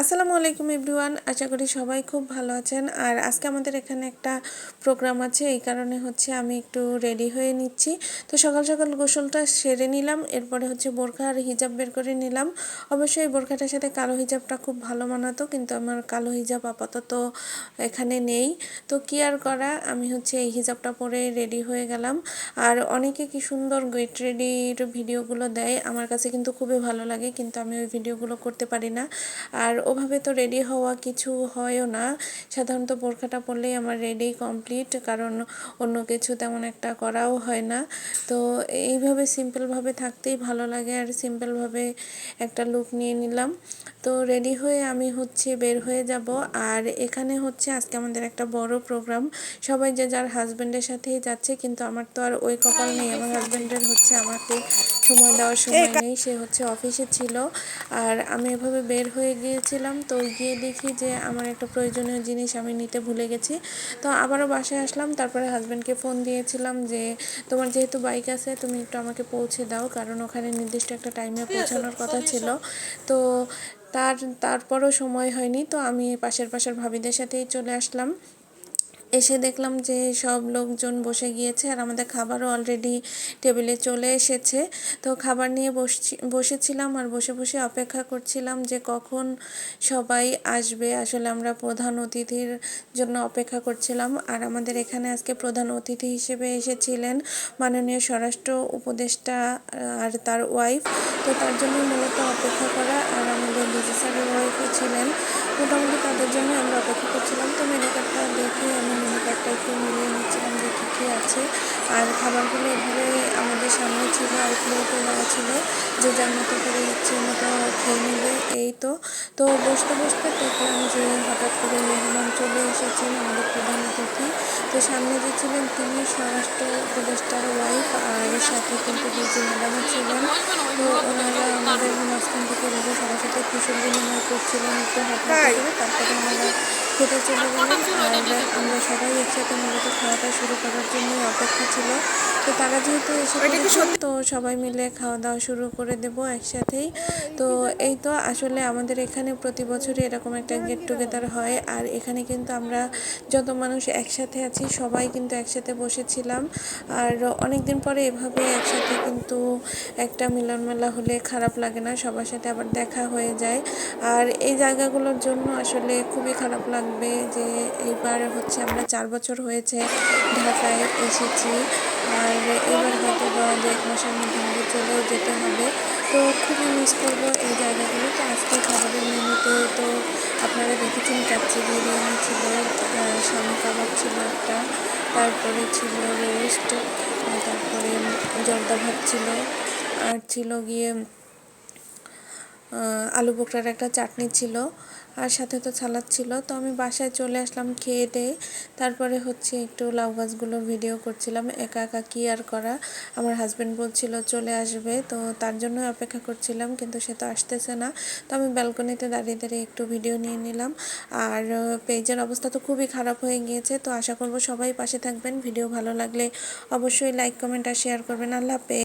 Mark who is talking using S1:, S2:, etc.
S1: আসসালামু আলাইকুম এভরিওয়ান, আশা করি সবাই খুব ভালো আছেন। আর আজকে আমাদের এখানে একটা প্রোগ্রাম আছে, এই কারণে হচ্ছে আমি একটু রেডি হয়ে নিচ্ছি। তো সকাল সকাল গোসলটা সেরে নিলাম, এরপরে হচ্ছে বোরখা আর হিজাব বের করে নিলাম। অবশ্যই এই বোরখাটার সাথে কালো হিজাবটা খুব ভালো মানাতো, কিন্তু আমার কালো হিজাব আপাতত এখানে নেই। তো কি আর করা, আমি হচ্ছে এই হিজাবটা পরে রেডি হয়ে গেলাম। আর অনেকে কি সুন্দর গেট রেডির ভিডিওগুলো দেয়, আমার কাছে কিন্তু খুবই ভালো লাগে, কিন্তু আমি ওই ভিডিওগুলো করতে পারি না। আর ওভাবে তো রেডি হওয়া কিছু হয়ও না। সাধারণত বোরখাটা পরলেই আমার রেডি কমপ্লিট কারণ অন্য কিছু তেমন একটা করাও হয় না। তো এইভাবে সিম্পলভাবে থাকতেই ভালো লাগে আর সিম্পলভাবে একটা লুক নিয়ে নিলাম। তো রেডি হয়ে আমি হচ্ছে বের হয়ে যাব। আর এখানে হচ্ছে আজকে আমাদের একটা বড় প্রোগ্রাম সবাই যে যার হাজব্যান্ডের সাথেই যাচ্ছে কিন্তু আমার তো আর ওই কপাল নেই। আমার হাজব্যান্ডের হচ্ছে আমাকে সময় দেওয়ার সময় নেই। সে হচ্ছে অফিসে ছিল। আর আমি এভাবে বের হয়ে গিয়েছিলাম তো গিয়ে দেখি যে আমার একটা প্রয়োজনীয় জিনিস আমি নিতে ভুলে গেছি। তো আবারও বাসায় আসলাম তারপরে হাজব্যান্ডকে ফোন দিয়েছিলাম যে তোমার যেহেতু বাইক আছে তুমি একটু আমাকে পৌঁছে দাও। কারণ ওখানে নির্দিষ্ট একটা টাইমে পৌঁছানোর কথা ছিল। তো তার তারপরও সময় হয়নি তো আমি পাশের পাশের ভাবিদের সাথেই চলে আসলাম। এসে দেখলাম যে সব লোকজন বসে গিয়েছে আর আমাদের খাবারও অলরেডি টেবিলে চলে এসেছে। তো খাবার নিয়ে বসছি, বসেছিলাম আর বসে বসে অপেক্ষা করছিলাম যে কখন সবাই আসবে। আসলে আমরা প্রধান অতিথির জন্য অপেক্ষা করছিলাম আর আমাদের এখানে আজকে প্রধান অতিথি হিসেবে এসেছিলেন মাননীয় স্বরাষ্ট্র উপদেষ্টা আর তার ওয়াইফ তো তার জন্য মূলত অপেক্ষা করা আর আমাদের ডিজি স্যারের ওয়াইফও ছিলেন। মোটামুটি তাদের জন্য আমরা অপেক্ষা করছিলাম। তো মেনু কার্ডটা দেখে আমি মেনু কার্ডটা একটু মিলিয়ে নিচ্ছিলাম যে কী কী আছে। আর খাবারগুলো এভাবে আমাদের সামনে ছিল, আর প্লেটও দেওয়া ছিল, যে যার মতো করে ইচ্ছে মতো খেয়ে নেবে, এই তো। তো বসতে বসতে দেখলাম যে হঠাৎ করে মেহমান চলে এসেছেন আমাদের প্রধান অতিথি। তো সামনে যে ছিলেন তিনি স্বরাষ্ট্র উপদেষ্টার ওয়াইফ আর সাথে কিন্তু ডিজি ম্যাডামও ছিলেন তো ওনারা আমাদের মাঝখান থেকে বসে সবার সাথে কুশল বিনিময় করছিলেন একটু করে, তারপরে আমরা খেতে চলে গেলাম। আর আমরা সবাই একসাথে মূলত খাওয়াটা শুরু করার জন্যই অপেক্ষা ছিল। তো তারা যেহেতু এসে তো সবাই মিলে খাওয়া দাওয়া শুরু করে দেব একসাথেই। তো এই তো আসলে আমাদের এখানে প্রতি বছরই এরকম একটা গেট টুগেদার হয়। আর এখানে কিন্তু আমরা যত মানুষ একসাথে আছি সবাই কিন্তু একসাথে বসেছিলাম। আর অনেক দিন পরে এভাবে একসাথে কিন্তু একটা মিলন মেলা হলে খারাপ লাগে না সবার সাথে আবার দেখা হয়ে যায়। আর এই জায়গাগুলোর জন্য আসলে খুবই খারাপ লাগবে যে এইবার হচ্ছে আমরা চার বছর হয়েছে ঢাকায় এসেছি। আর এবার হয়তো বা এক মাসের মধ্যে আমাদের চলেও যেতে হবে। তো খুবই মিস করব এই জায়গাগুলো। তো আজকে খাবারের মেনুতে তো আপনারা দেখেছেন কাচ্চি বিরিয়ানি ছিল স্বামী কাবাব ছিল একটা, তারপরে ছিল রোস্ট তারপরে জর্দা ভাত ছিল। আর ছিল গিয়ে আলু বোখরার একটা চাটনি ছিল আর সাথে তো সালাদ ছিল। তো আমি বাসায় চলে আসলাম খেয়ে দিয়ে। তারপরে হচ্ছে একটু লাউ গাছগুলোর ভিডিও করছিলাম, একা একা কি আর করা? আমার হাজব্যান্ড বলছিল চলে আসবে। তো তার জন্য অপেক্ষা করছিলাম, কিন্তু সে তো আসতেছে না। তো আমি ব্যালকনিতে দাঁড়িয়ে দাঁড়িয়ে একটু ভিডিও নিয়ে নিলাম। আর পেজের অবস্থা তো খুবই খারাপ হয়ে গিয়েছে। তো আশা করব সবাই পাশে থাকবেন। ভিডিও ভালো লাগলে অবশ্যই লাইক কমেন্ট আর শেয়ার করবেন। আল্লাহ